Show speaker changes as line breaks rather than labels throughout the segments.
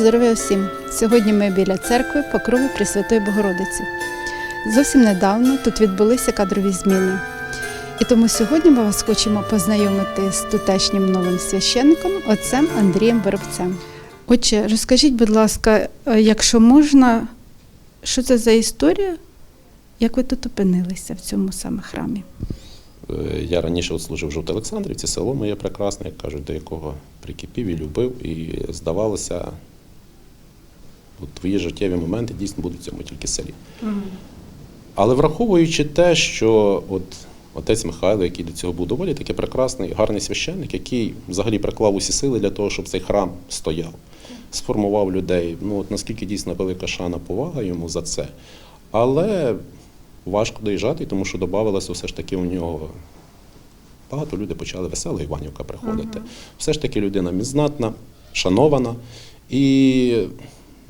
здоров'я всім! Сьогодні ми біля церкви Покрови Пресвятої Богородиці. Зовсім недавно тут відбулися кадрові зміни. І тому сьогодні ми вас хочемо познайомити з тутешнім новим священником, отцем Андрієм Воробцем. Отче, розкажіть, будь ласка, е, якщо можна, що це за історія? Як ви тут опинилися в цьому саме храмі?
Е, Я раніше от служив в Жовтій Олександрівці, село моє прекрасне, як кажуть, до якого прикипів і любив. І здавалося, от твої життєві моменти дійсно будуть в цьому тільки селі. Але враховуючи те, що от отець Михайло, який до цього був доволі такий прекрасний, гарний священник, який взагалі приклав усі сили для того, щоб цей храм стояв, сформував людей. Ну от наскільки дійсно велика шана повага йому за це. Але важко доїжджати, тому що додавалося все ж таки у нього. Багато людей почали весела Іванівка приходити. Все ж таки людина мізнатна, шанована. І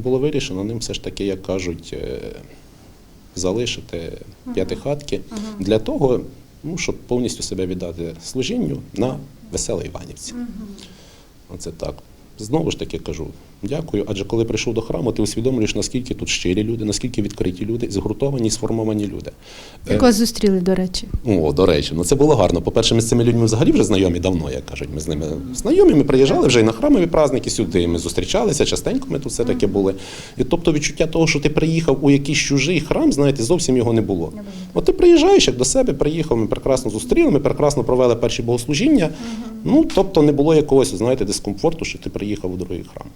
було вирішено ним все ж таки, як кажуть, е, залишити п'ятихатки для того, ну, щоб повністю себе віддати служінню на веселій Іванівці. Оце так. Знову ж таки кажу, дякую. Адже коли прийшов до храму, ти усвідомлюєш, наскільки тут щирі люди, наскільки відкриті люди, згуртовані, сформовані люди. Е,
зустріли, до речі?
о, до речі, ну це було гарно. По-перше, ми з цими людьми взагалі вже знайомі давно, як кажуть. Ми з ними знайомі, ми приїжджали вже і на храмові праздники сюди. Ми зустрічалися, частенько ми тут все таки були. І тобто відчуття того, що ти приїхав у якийсь чужий храм, знаєте, зовсім його не було. От ти приїжджаєш як до себе, приїхав, ми прекрасно зустріли, ми прекрасно провели перші богослужіння. Ну, тобто не було якогось, знаєте, дискомфорту, що ти приїхав у другий храм.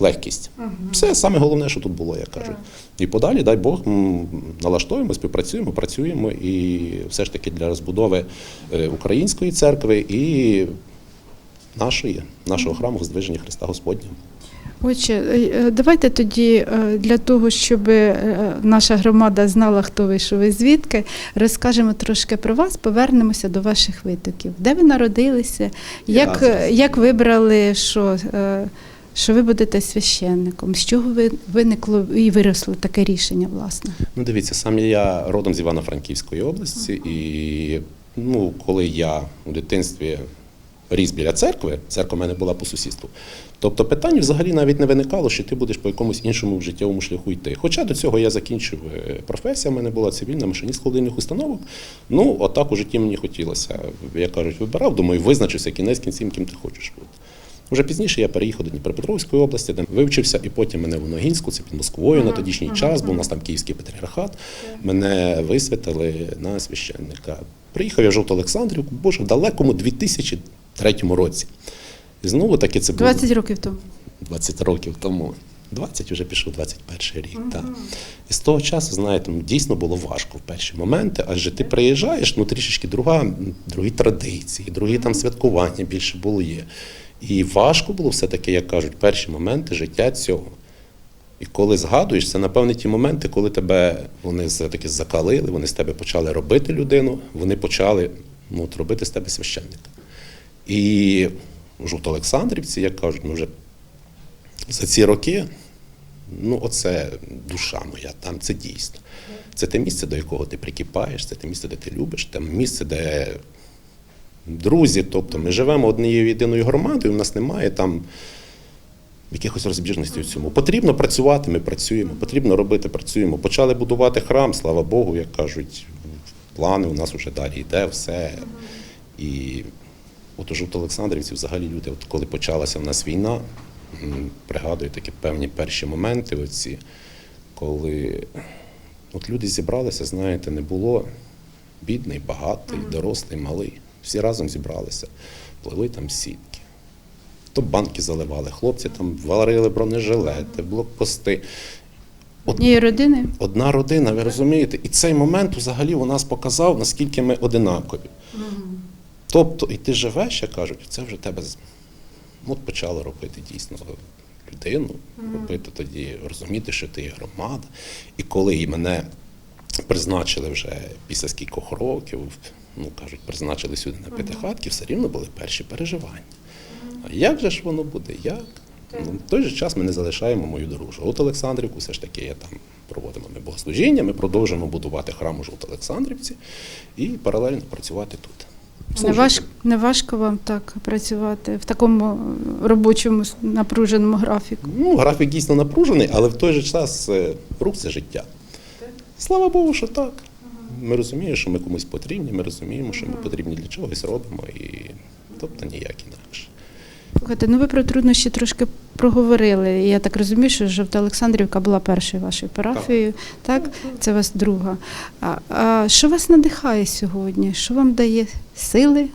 Легкість. Все саме головне, що тут було, як кажуть. І подалі, дай Бог, налаштуємо, співпрацюємо, працюємо і все ж таки для розбудови е, української церкви і нашої, нашого храму Здвиження Христа Господнього.
Отже, е, е, давайте тоді для того, щоб наша громада знала, хто вийшов і звідки, розкажемо трошки про вас, повернемося до ваших витоків. Де ви народилися? Як, як вибрали, що, що ви будете священником? З чого ви виникло і виросло таке рішення, власне?
Ну, дивіться, сам я родом з Івано-Франківської області, і ну, коли я у дитинстві ріс біля церкви, церква в мене була по сусідству. Тобто питань взагалі навіть не виникало, що ти будеш по якомусь іншому життєвому шляху йти. Хоча до цього я закінчив е, професія, в мене була цивільна машиніст холодильних установок. Ну, отак у житті мені хотілося. Я кажуть, вибирав, думаю, визначився кінець кінцем, ким ти хочеш бути. Вже пізніше я переїхав до Дніпропетровської області, де вивчився, і потім мене в Ногінську, це під Москвою на тодішній час, бо у нас там Київський патріархат. Мене висвятили на священника. Приїхав я в Жовту Олександрівку, боже, в далекому 2003 році. І знову таки це було
20 років тому.
20 років тому. 20 вже пішов 21 рік. Так. І з того часу, знаєте, ну, дійсно було важко в перші моменти, адже ти приїжджаєш, ну трішечки друга, другі традиції, другі там святкування більше було є. І важко було все-таки, як кажуть, перші моменти життя цього. І коли згадуєш, це напевне ті моменти, коли тебе вони все-таки закалили, вони з тебе почали робити людину, вони почали ну, от, робити з тебе священника. І в Жовтоолександрівці, як кажуть, ми вже за ці роки, ну, оце душа моя, там це дійсно. Це те місце, до якого ти прикипаєш, це те місце, де ти любиш, те місце, де друзі, тобто ми живемо однією єдиною громадою, у нас немає там якихось розбіжностей у цьому. Потрібно працювати, ми працюємо, потрібно робити, працюємо. Почали будувати храм, слава Богу, як кажуть, плани у нас вже далі йде, все. І от у Жовто-Олександрівці взагалі люди, от коли почалася в нас війна, пригадую такі певні перші моменти, оці, коли от люди зібралися, знаєте, не було бідний, багатий, дорослий, малий. Всі разом зібралися, плели там сітки. То банки заливали, хлопці там варили бронежилети, блокпости.
Однієї родини?
одна родина, ви розумієте? І цей момент взагалі у нас показав, наскільки ми одинакові. Тобто, і ти живеш, як кажуть, це вже тебе от почало робити дійсно людину, робити тоді, розуміти, що ти є громада. І коли і мене призначили вже після скількох років, ну кажуть, призначили сюди на п'ятихатки, все рівно були перші переживання. А як же ж воно буде? Як? Ну, в той же час ми не залишаємо мою дорогу. От Олександрівку, все ж таки, я там проводимо ми богослужіння, ми продовжуємо будувати храм у Жовт Олександрівці і паралельно працювати тут.
Не,
служити.
важ, не важко вам так працювати в такому робочому напруженому графіку.
Ну, графік дійсно напружений, але в той же час е, рух це життя. Слава Богу, що так. Ми розуміємо, що ми комусь потрібні, ми розуміємо, що ми потрібні для чогось робимо, і тобто ніяк інакше.
Слухайте, ну ви про труднощі трошки проговорили. Я так розумію, що Жовта Олександрівка була першою вашою парафією, так? Це вас друга. А, а що вас надихає сьогодні? Що вам дає сили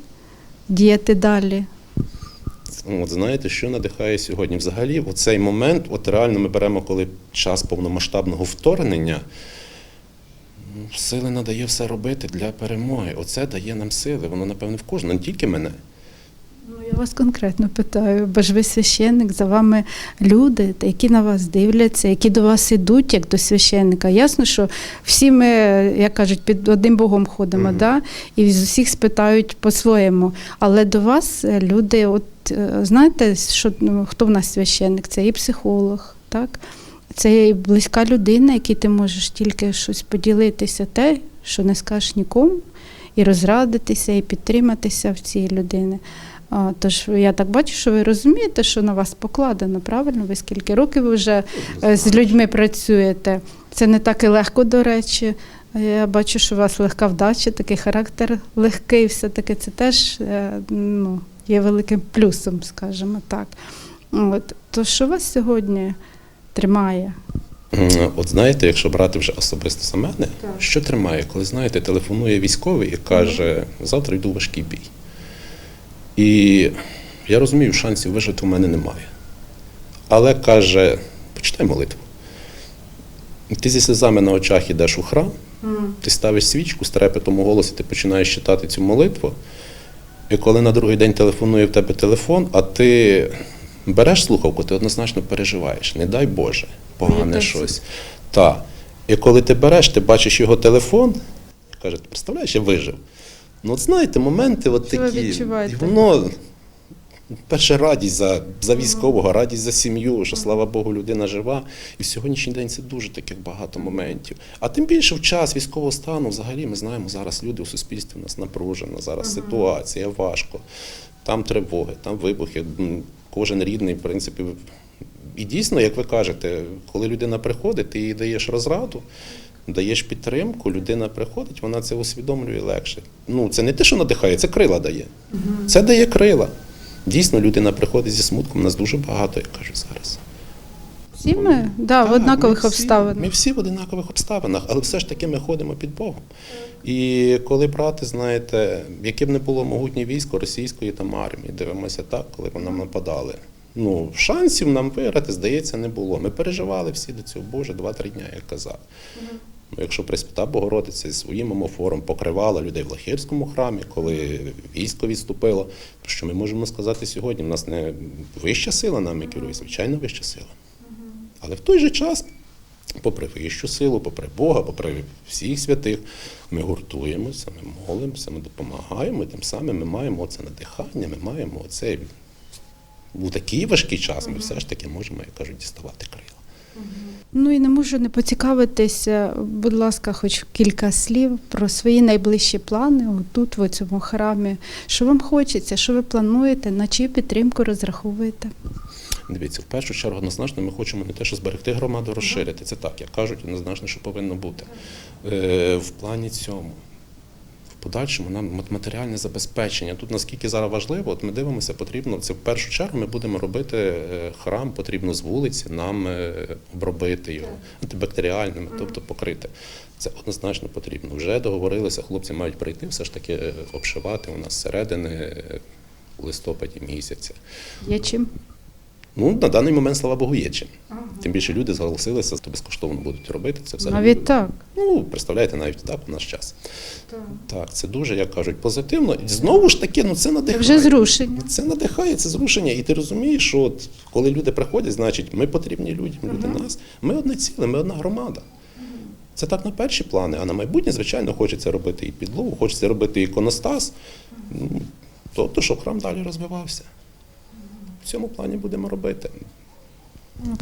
діяти далі?
От знаєте, що надихає сьогодні? Взагалі, в цей момент, от реально ми беремо, коли час повномасштабного вторгнення, сили надає все робити для перемоги. Оце дає нам сили. Воно, напевне, в кожного, не тільки мене.
Ну, я вас конкретно питаю, бо ж ви священник, за вами люди, які на вас дивляться, які до вас ідуть, як до священника. Ясно, що всі ми, як кажуть, під одним Богом ходимо,
Мгм.
да? і з усіх спитають по-своєму. Але до вас е, люди, от е, знаєте, що ну, хто в нас священник? Це і психолог, так? Це близька людина, якій ти можеш тільки щось поділитися, те, що не скажеш нікому, і розрадитися, і підтриматися в цій людини. Тож я так бачу, що ви розумієте, що на вас покладено, правильно? Ви скільки років ви вже е, з людьми працюєте? Це не так і легко, до речі. Я бачу, що у вас легка вдача, такий характер легкий, все-таки це теж е, ну, є великим плюсом, скажімо так. От. То що вас сьогодні тримає?
От знаєте, якщо брати вже особисто за мене, що тримає, коли знаєте, телефонує військовий і каже, завтра йду в важкий бій. І я розумію, шансів вижити у мене немає. Але каже, почитай молитву. Ти зі сльозами на очах йдеш у храм, ти ставиш свічку з трепетом у голосі, ти починаєш читати цю молитву. І коли на другий день телефонує в тебе телефон, а ти береш слухавку, ти однозначно переживаєш. Не дай Боже, погане
Боїтеся.
щось. Так. І коли ти береш, ти бачиш його телефон, каже, ти представляєш, я вижив. Ну, от знаєте, моменти от
Що ви
такі.
відчуваєте?
І воно перша радість за, за військового, радість за сім'ю, що слава Богу, людина жива. І в сьогоднішній день це дуже таких багато моментів. А тим більше в час військового стану, взагалі, ми знаємо, зараз люди у суспільстві у нас напружено, зараз ситуація важко. Там тривоги, там вибухи. Кожен рідний, в принципі. І дійсно, як ви кажете, коли людина приходить, ти їй даєш розраду, даєш підтримку, людина приходить, вона це усвідомлює легше. Ну, це не те, що надихає, це крила дає. Це дає крила. Дійсно, людина приходить зі смутком, нас дуже багато, як кажуть зараз.
Всі ми да, в однакових
ми всі-
обставинах.
Ми всі в однакових обставинах, але все ж таки ми ходимо під Богом. І коли брати, знаєте, яке б не було могутнє військо російської там армії, дивимося так, коли вони нам нападали. Ну, шансів нам виграти, здається, не було. Ми переживали всі до цього, Боже, два-три дня, як казав. Ну, якщо Пресвята Богородиця зі своїм омофором покривала людей в Лахірському храмі, коли військо відступило, то що ми можемо сказати сьогодні? У нас не вища сила нами керує, звичайно, вища сила. Але в той же час, попри вищу силу, попри Бога, попри всіх святих, ми гуртуємося, ми молимося, ми допомагаємо, і тим самим ми маємо це надихання, ми маємо оце у такий важкий час ми все ж таки можемо, як кажуть, діставати крила.
Ну і не можу не поцікавитися, будь ласка, хоч кілька слів про свої найближчі плани отут, в цьому храмі. Що вам хочеться, що ви плануєте, на чию підтримку розраховуєте?
Дивіться, в першу чергу однозначно ми хочемо не те, що зберегти громаду, розширити. Це так, як кажуть, однозначно, що повинно бути. Е, в плані цьому. В подальшому нам матеріальне забезпечення. Тут наскільки зараз важливо, от ми дивимося, потрібно це в першу чергу. Ми будемо робити е, храм, потрібно з вулиці нам е, обробити його антибактеріальними, тобто покрити. Це однозначно потрібно. Вже договорилися, хлопці мають прийти, все ж таки обшивати у нас середини у листопаді місяця.
Є чим?
Ну, на даний момент, слава Богу, є чим. Тим більше люди зголосилися, то безкоштовно будуть робити це взагалі.
Навіть так.
Ну, представляєте, навіть так у наш час. Так, це дуже, як кажуть, позитивно. І знову ж таки, ну це
Це
надихає.
вже зрушення.
Це надихає, це зрушення. І ти розумієш, що от, коли люди приходять, значить, ми потрібні людям, люди нас. Ми одне ціле, ми одна громада. Це так на перші плани, а на майбутнє, звичайно, хочеться робити і підлогу, хочеться робити і іконостас. Ну, тобто, щоб храм далі розвивався. В цьому плані будемо робити.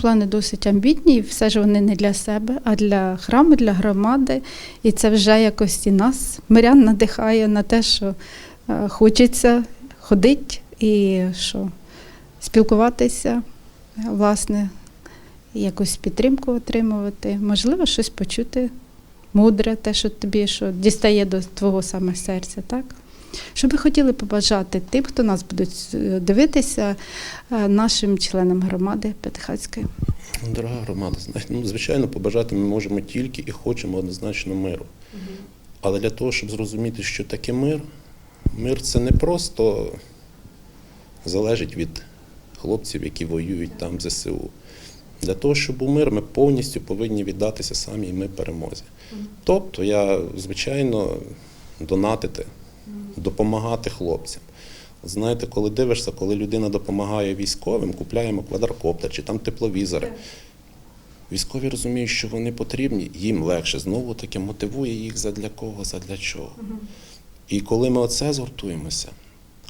Плани досить амбітні, все ж вони не для себе, а для храму, для громади. І це вже якось і нас, мирян, надихає на те, що е, хочеться ходити і що, спілкуватися, власне, якусь підтримку отримувати, можливо, щось почути мудре, те, що тобі що дістає до твого саме серця, так? Що би хотіли побажати тим, хто нас будуть е, дивитися, е, нашим членам громади Петихацької?
Ну, Дорога громада, ну, звичайно, побажати ми можемо тільки і хочемо однозначно миру. Але для того, щоб зрозуміти, що таке мир, мир це не просто залежить від хлопців, які воюють там в ЗСУ. Для того, щоб був мир, ми повністю повинні віддатися самі і ми перемозі. Тобто, я, звичайно, донатити, допомагати хлопцям. Знаєте, коли дивишся, коли людина допомагає військовим, купляємо квадрокоптер чи там тепловізори. Військові розуміють, що вони потрібні, їм легше. Знову таки мотивує їх задля кого, задля чого. І коли ми оце згуртуємося,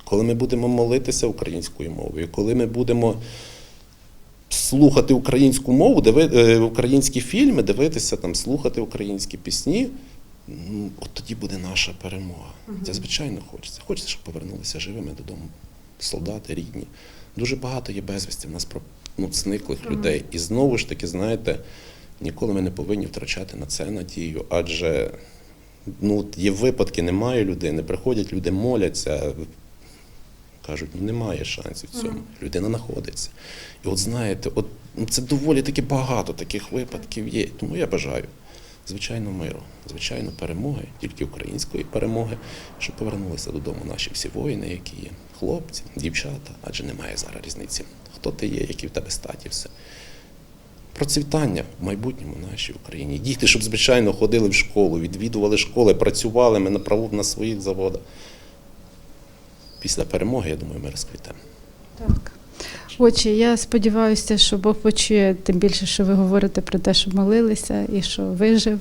коли ми будемо молитися українською мовою, коли ми будемо слухати українську мову, диви, е, українські фільми, дивитися там, слухати українські пісні, ну, от тоді буде наша перемога. Це звичайно хочеться. Хочеться, щоб повернулися живими додому солдати рідні. Дуже багато є безвісті в нас про ну, зниклих людей. І знову ж таки, знаєте, ніколи ми не повинні втрачати на це надію, адже ну, є випадки, немає людини, приходять люди, моляться, кажуть, ну немає шансів в цьому. Людина знаходиться. І от знаєте, от ну, це доволі таки багато таких випадків є. Тому я бажаю, звичайно, миру, звичайно, перемоги, тільки української перемоги, щоб повернулися додому наші всі воїни, які є, хлопці, дівчата, адже немає зараз різниці. Хто ти є, які в тебе статі, все. Процвітання в майбутньому нашій Україні. Діти, щоб звичайно ходили в школу, відвідували школи, працювали ми на праву на своїх заводах. Після перемоги, я думаю, ми розквітемо.
Так. Отже, я сподіваюся, що Бог почує, тим більше, що ви говорите про те, що молилися і що вижив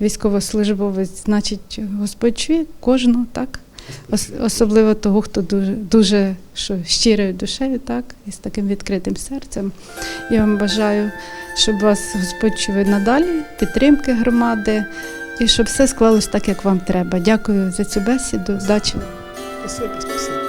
військовослужбовець. Значить, Господь чує кожного, так? Особливо того, хто дуже, дуже що, щирою душею, так, і з таким відкритим серцем. Я вам бажаю, щоб вас Господь чув надалі, підтримки громади, і щоб все склалось так, як вам треба. Дякую за цю бесіду. Удачі!
Спасибі, спасибі.